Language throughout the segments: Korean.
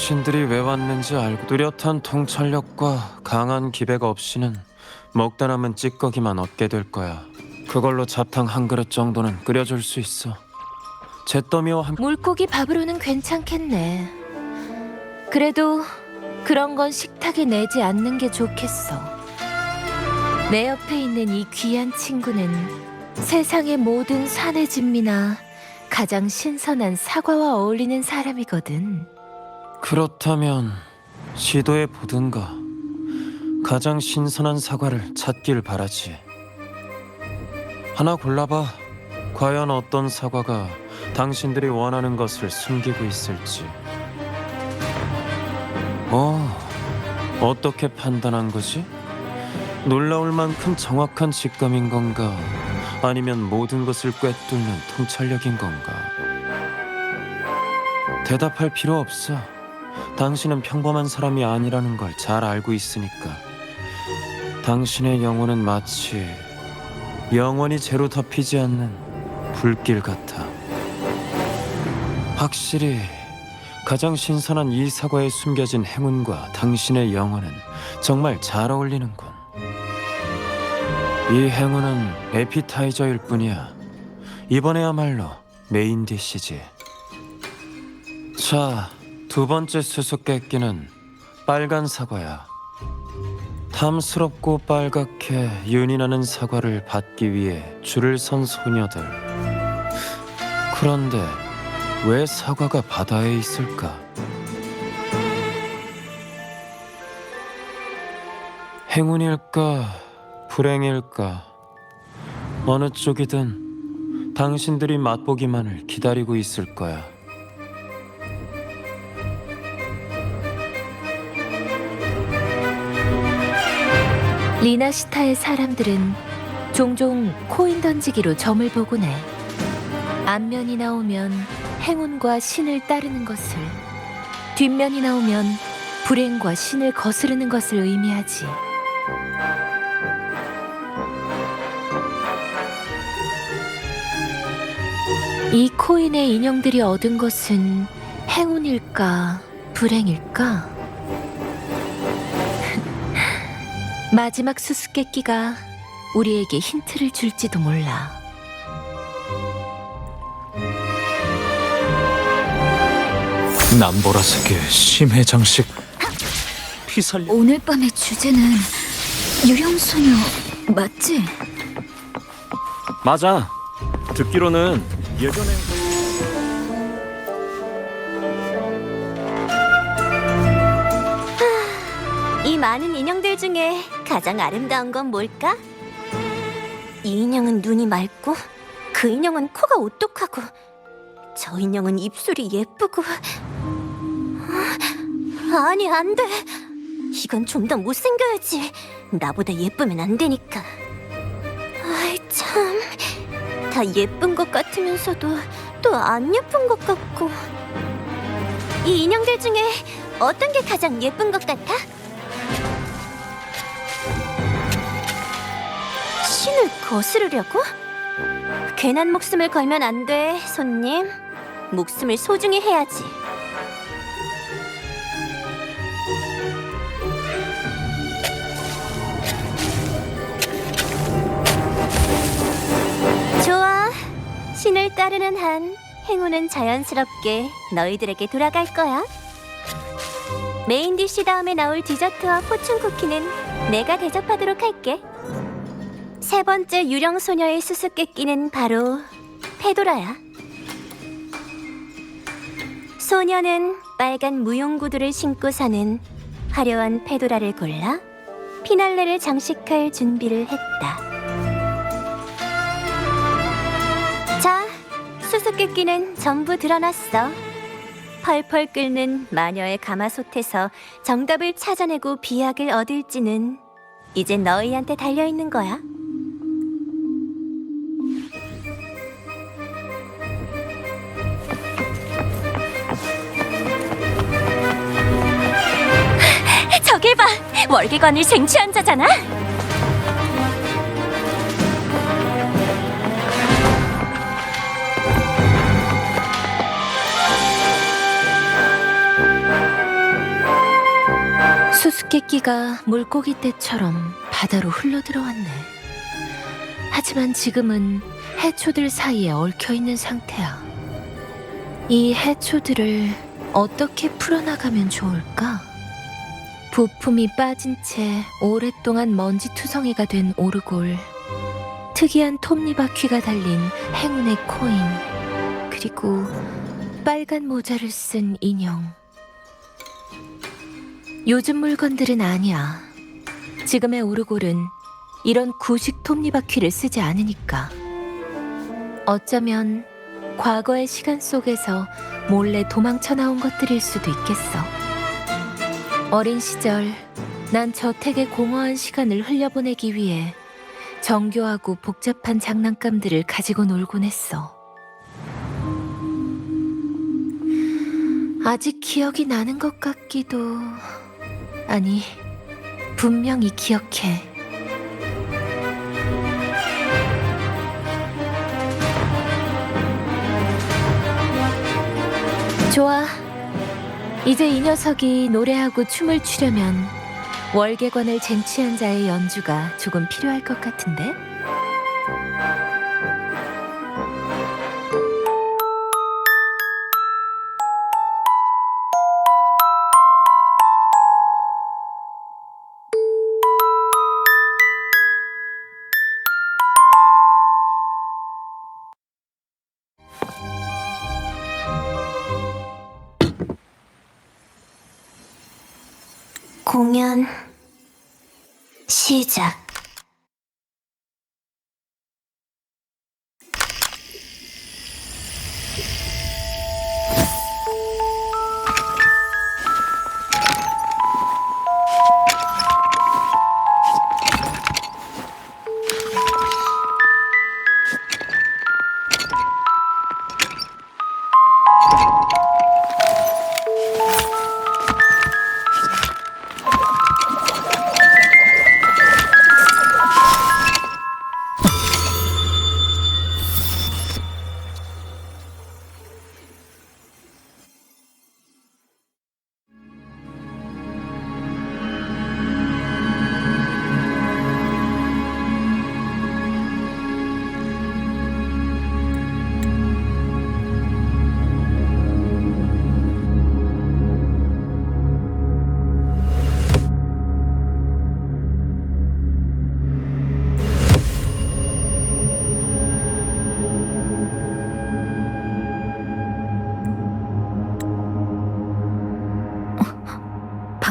당신들이 왜 왔는지 알고 뚜렷한 통찰력과 강한 기백 없이는 먹다 남은 찌꺼기만 얻게 될 거야. 그걸로 잡탕 한 그릇 정도는 끓여줄 수 있어. 잿더미와 함께 물고기 밥으로는 괜찮겠네. 그래도 그런 건 식탁에 내지 않는 게 좋겠어. 내 옆에 있는 이 귀한 친구는 세상의 모든 산의 진미나 가장 신선한 사과와 어울리는 사람이거든. 그렇다면 시도해 보든가. 가장 신선한 사과를 찾길 바라지. 하나 골라봐. 과연 어떤 사과가 당신들이 원하는 것을 숨기고 있을지. 어, 어떻게 판단한 거지? 놀라울 만큼 정확한 직감인 건가? 아니면 모든 것을 꿰뚫는 통찰력인 건가? 대답할 필요 없어. 당신은 평범한 사람이 아니라는 걸 잘 알고 있으니까. 당신의 영혼은 마치 영원히 제로 덮이지 않는 불길 같아. 확실히 가장 신선한 이 사과에 숨겨진 행운과 당신의 영혼은 정말 잘 어울리는군. 이 행운은 에피타이저일 뿐이야. 이번에야말로 메인 디시지. 자, 두 번째 수수께끼는 빨간 사과야. 탐스럽고 빨갛게 윤이 나는 사과를 받기 위해 줄을 선 소녀들. 그런데 왜 사과가 바다에 있을까? 행운일까, 불행일까, 어느 쪽이든 당신들이 맛보기만을 기다리고 있을 거야. 리나시타의 사람들은 종종 코인 던지기로 점을 보곤 해. 앞면이 나오면 행운과 신을 따르는 것을, 뒷면이 나오면 불행과 신을 거스르는 것을 의미하지. 이 코인의 인형들이 얻은 것은 행운일까, 불행일까? 마지막 수수께끼가 우리에게 힌트를 줄지도 몰라. 남보라색의 심해 장식 피살려 오늘 밤의 주제는 유령소녀 맞지? 맞아 듣기로는 예전에 이 많은 인형들 중에 가장 아름다운 건 뭘까? 이 인형은 눈이 맑고 그 인형은 코가 오똑하고 저 인형은 입술이 예쁘고 아, 아니 안 돼. 이건 좀 더 못생겨야지. 나보다 예쁘면 안 되니까. 아이 참. 다 예쁜 것 같으면서도 또 안 예쁜 것 같고. 이 인형들 중에 어떤 게 가장 예쁜 것 같아? 거스르려고? 괜한 목숨을 걸면 안 돼, 손님. 목숨을 소중히 해야지. 좋아. 신을 따르는 한 행운은 자연스럽게 너희들에게 돌아갈 거야. 메인 디시 다음에 나올 디저트와 포춘 쿠키는 내가 대접하도록 할게. 세 번째 유령 소녀의 수수께끼는 바로 페도라야. 소녀는 빨간 무용 구두를 신고 사는 화려한 페도라를 골라 피날레를 장식할 준비를 했다. 자, 수수께끼는 전부 드러났어. 펄펄 끓는 마녀의 가마솥에서 정답을 찾아내고 비약을 얻을지는 이제 너희한테 달려 있는 거야. 저길 봐! 월계관을 쟁취한 자잖아! 피가 물고기 떼처럼 바다로 흘러들어왔네. 하지만 지금은 해초들 사이에 얽혀 있는 상태야. 이 해초들을 어떻게 풀어나가면 좋을까? 부품이 빠진 채 오랫동안 먼지투성이가 된 오르골. 특이한 톱니바퀴가 달린 행운의 코인. 그리고 빨간 모자를 쓴 인형. 요즘 물건들은 아니야. 지금의 오르골은 이런 구식 톱니바퀴를 쓰지 않으니까. 어쩌면 과거의 시간 속에서 몰래 도망쳐 나온 것들일 수도 있겠어. 어린 시절, 난 저택의 공허한 시간을 흘려보내기 위해 정교하고 복잡한 장난감들을 가지고 놀곤 했어. 아직 기억이 나는 것 같기도. 아니, 분명히 기억해. 좋아. 이제 이 녀석이 노래하고 춤을 추려면 월계관을 쟁취한 자의 연주가 조금 필요할 것 같은데? 공연 시작.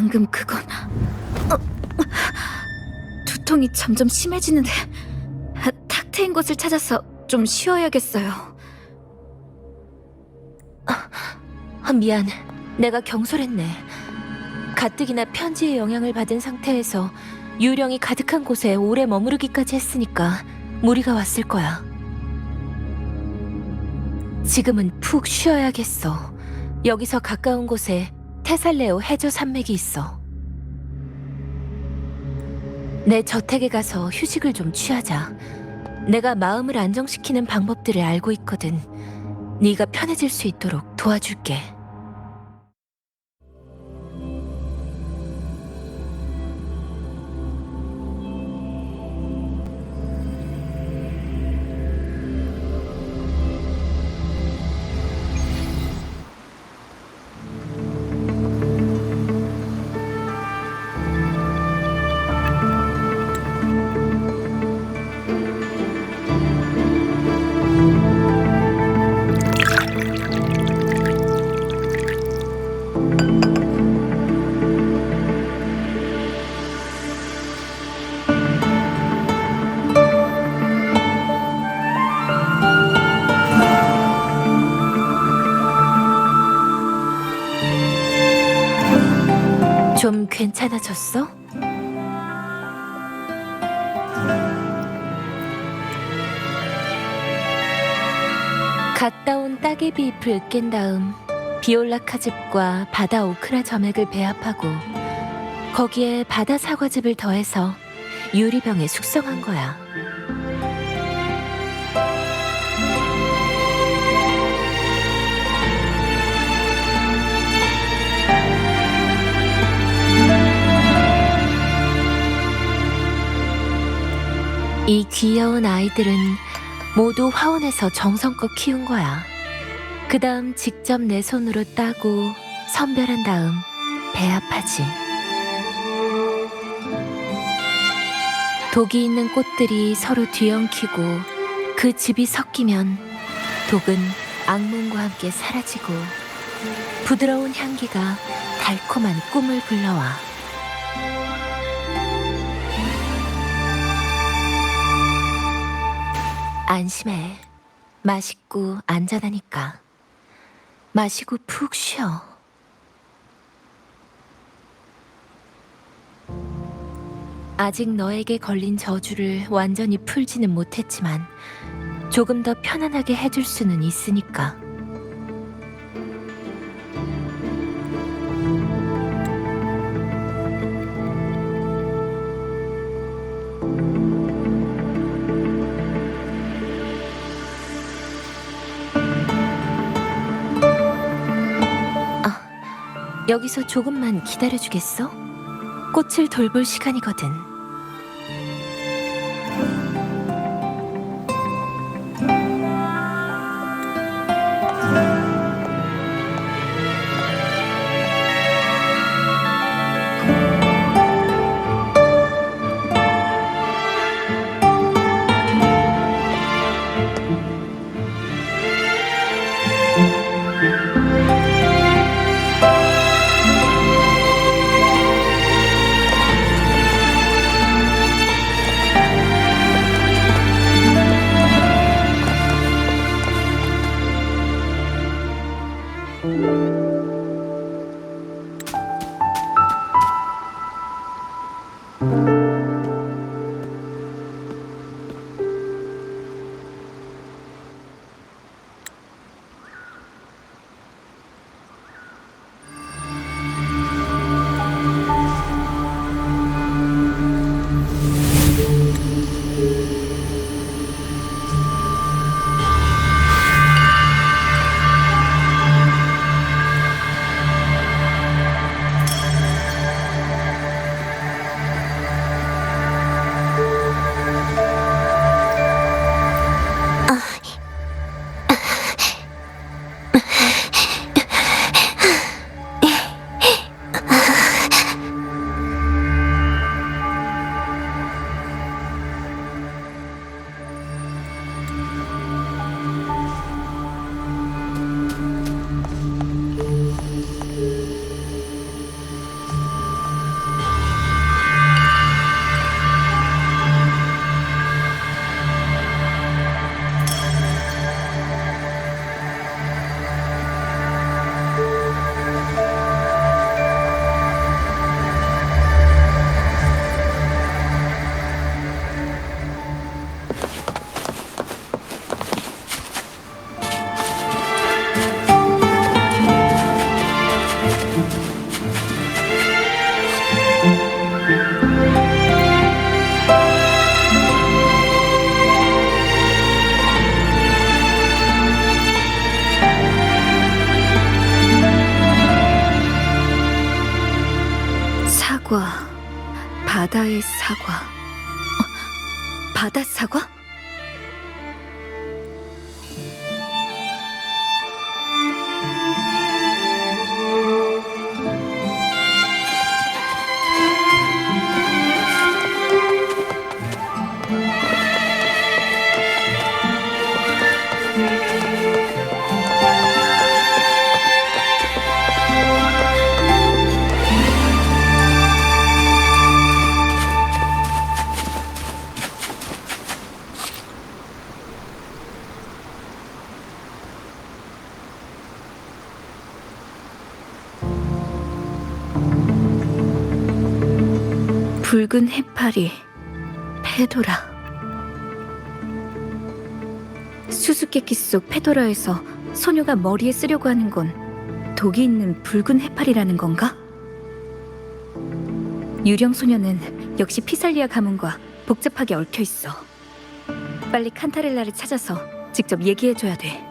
방금 그건 어, 두통이 점점 심해지는데 아, 탁 트인 곳을 찾아서 좀 쉬어야겠어요. 아, 미안. 내가 경솔했네. 가뜩이나 편지의 영향을 받은 상태에서 유령이 가득한 곳에 오래 머무르기까지 했으니까 무리가 왔을 거야. 지금은 푹 쉬어야겠어. 여기서 가까운 곳에 테살레오 해저 산맥이 있어. 내 저택에 가서 휴식을 좀 취하자. 내가 마음을 안정시키는 방법들을 알고 있거든. 네가 편해질 수 있도록 도와줄게. 괜찮아졌어? 갔다 온 따개비 잎을 으깬 다음 비올라 카즙과 바다 오크라 점액을 배합하고 거기에 바다 사과즙을 더해서 유리병에 숙성한 거야. 이 귀여운 아이들은 모두 화원에서 정성껏 키운 거야. 그 다음 직접 내 손으로 따고 선별한 다음 배합하지. 독이 있는 꽃들이 서로 뒤엉키고 그 즙이 섞이면 독은 악몽과 함께 사라지고 부드러운 향기가 달콤한 꿈을 불러와. 안심해. 맛있고 안전하니까. 마시고 푹 쉬어. 아직 너에게 걸린 저주를 완전히 풀지는 못했지만 조금 더 편안하게 해줄 수는 있으니까. 여기서 조금만 기다려주겠어? 꽃을 돌볼 시간이거든. 붉은 해파리, 페도라. 수수께끼 속 페도라에서 소녀가 머리에 쓰려고 하는 건 독이 있는 붉은 해파리라는 건가? 유령 소녀는 역시 피살리아 가문과 복잡하게 얽혀 있어. 빨리 칸타렐라를 찾아서 직접 얘기해줘야 돼.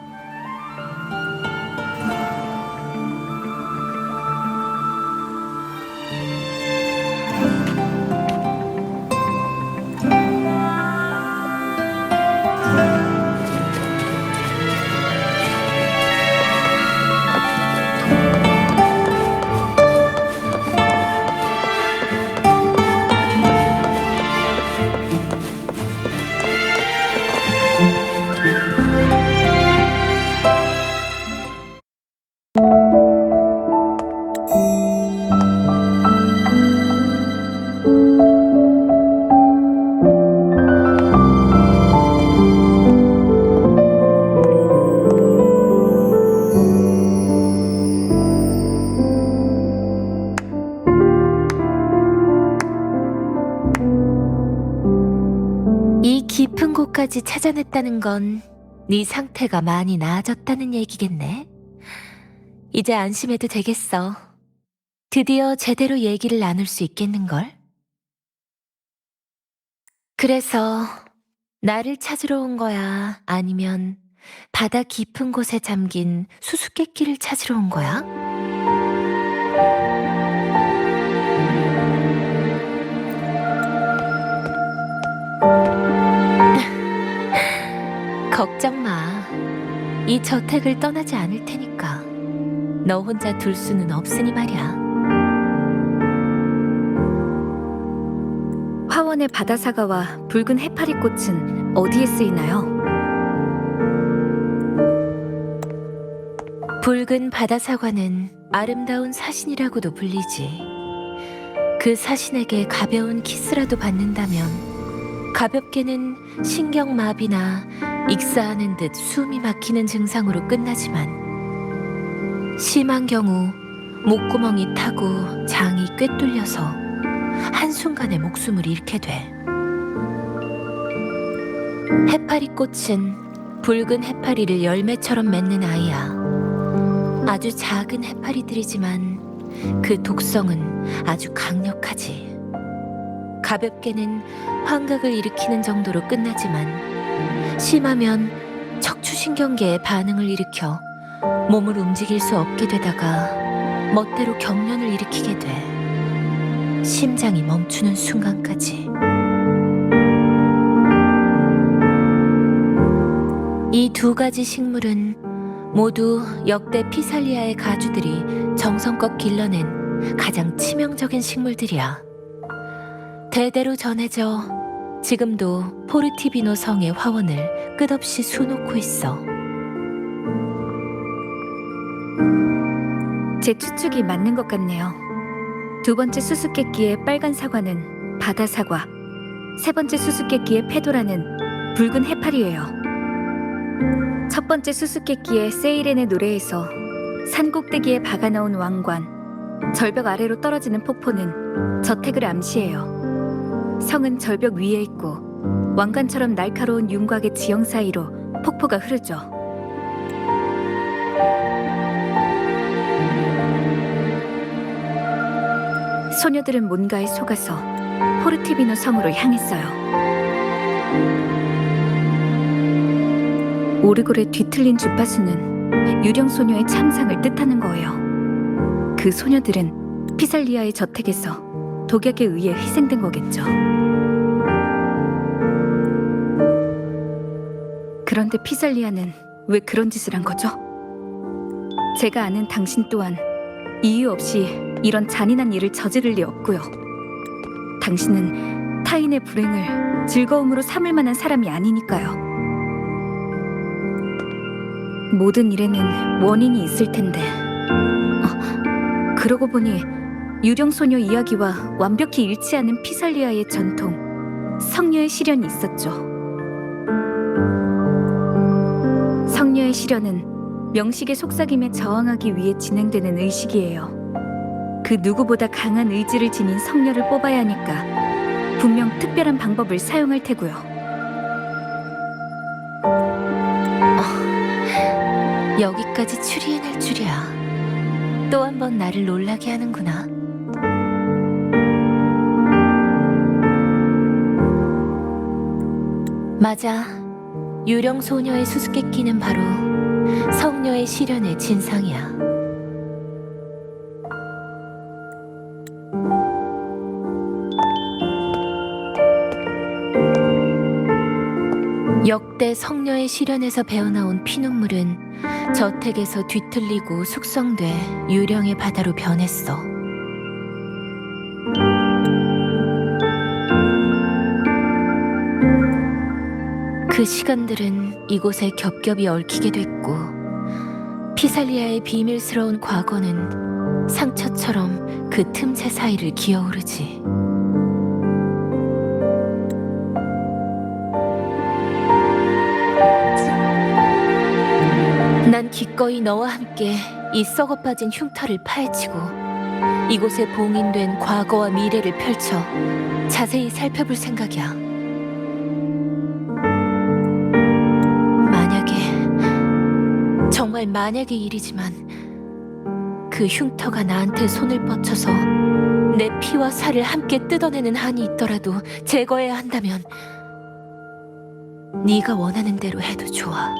정도까지 찾아냈다는 건 네 상태가 많이 나아졌다는 얘기겠네. 이제 안심해도 되겠어. 드디어 제대로 얘기를 나눌 수 있겠는걸? 그래서 나를 찾으러 온 거야? 아니면 바다 깊은 곳에 잠긴 수수께끼를 찾으러 온 거야? 걱정 마. 이 저택을 떠나지 않을 테니까. 너 혼자 둘 수는 없으니 말이야. 화원의 바다 사과와 붉은 해파리 꽃은 어디에 쓰이나요? 붉은 바다 사과는 아름다운 사신이라고도 불리지. 그 사신에게 가벼운 키스라도 받는다면 가볍게는 신경마비나 익사하는 듯 숨이 막히는 증상으로 끝나지만 심한 경우 목구멍이 타고 장이 꿰뚫려서 한순간에 목숨을 잃게 돼. 해파리 꽃은 붉은 해파리를 열매처럼 맺는 아이야. 아주 작은 해파리들이지만 그 독성은 아주 강력하지. 가볍게는 환각을 일으키는 정도로 끝나지만 심하면 척추신경계에 반응을 일으켜 몸을 움직일 수 없게 되다가 멋대로 경련을 일으키게 돼. 심장이 멈추는 순간까지. 이 두 가지 식물은 모두 역대 피살리아의 가주들이 정성껏 길러낸 가장 치명적인 식물들이야. 대대로 전해져 지금도 포르티비노 성의 화원을 끝없이 수놓고 있어. 제 추측이 맞는 것 같네요. 두 번째 수수께끼의 빨간 사과는 바다 사과, 세 번째 수수께끼의 페도라는 붉은 해파리예요. 첫 번째 수수께끼의 세이렌의 노래에서 산 꼭대기에 박아놓은 왕관, 절벽 아래로 떨어지는 폭포는 저택을 암시해요. 성은 절벽 위에 있고 왕관처럼 날카로운 윤곽의 지형 사이로 폭포가 흐르죠. 소녀들은 뭔가에 속아서 포르티비노 성으로 향했어요. 오르골의 뒤틀린 주파수는 유령 소녀의 참상을 뜻하는 거예요. 그 소녀들은 피살리아의 저택에서 독약에 의해 희생된 거겠죠. 그런데 피살리아는 왜 그런 짓을 한 거죠? 제가 아는 당신 또한 이유 없이 이런 잔인한 일을 저지를 리 없고요. 당신은 타인의 불행을 즐거움으로 삼을 만한 사람이 아니니까요. 모든 일에는 원인이 있을 텐데. 어, 그러고 보니 유령 소녀 이야기와 완벽히 일치하는 피살리아의 전통, 성녀의 시련이 있었죠. 성녀의 시련은 명식의 속삭임에 저항하기 위해 진행되는 의식이에요. 그 누구보다 강한 의지를 지닌 성녀를 뽑아야 하니까 분명 특별한 방법을 사용할 테고요. 여기까지 추리해낼 줄이야. 또 한 번 나를 놀라게 하는구나. 맞아. 유령 소녀의 수수께끼는 바로 성녀의 시련의 진상이야. 역대 성녀의 시련에서 배어나온 피눈물은 저택에서 뒤틀리고 숙성돼 유령의 바다로 변했어. 그 시간들은 이곳에 겹겹이 얽히게 됐고 피살리아의 비밀스러운 과거는 상처처럼 그 틈새 사이를 기어오르지. 난 기꺼이 너와 함께 이 썩어 빠진 흉터를 파헤치고 이곳에 봉인된 과거와 미래를 펼쳐 자세히 살펴볼 생각이야. 정말 만약의 일이지만 그 흉터가 나한테 손을 뻗쳐서 내 피와 살을 함께 뜯어내는 한이 있더라도 제거해야 한다면 네가 원하는 대로 해도 좋아.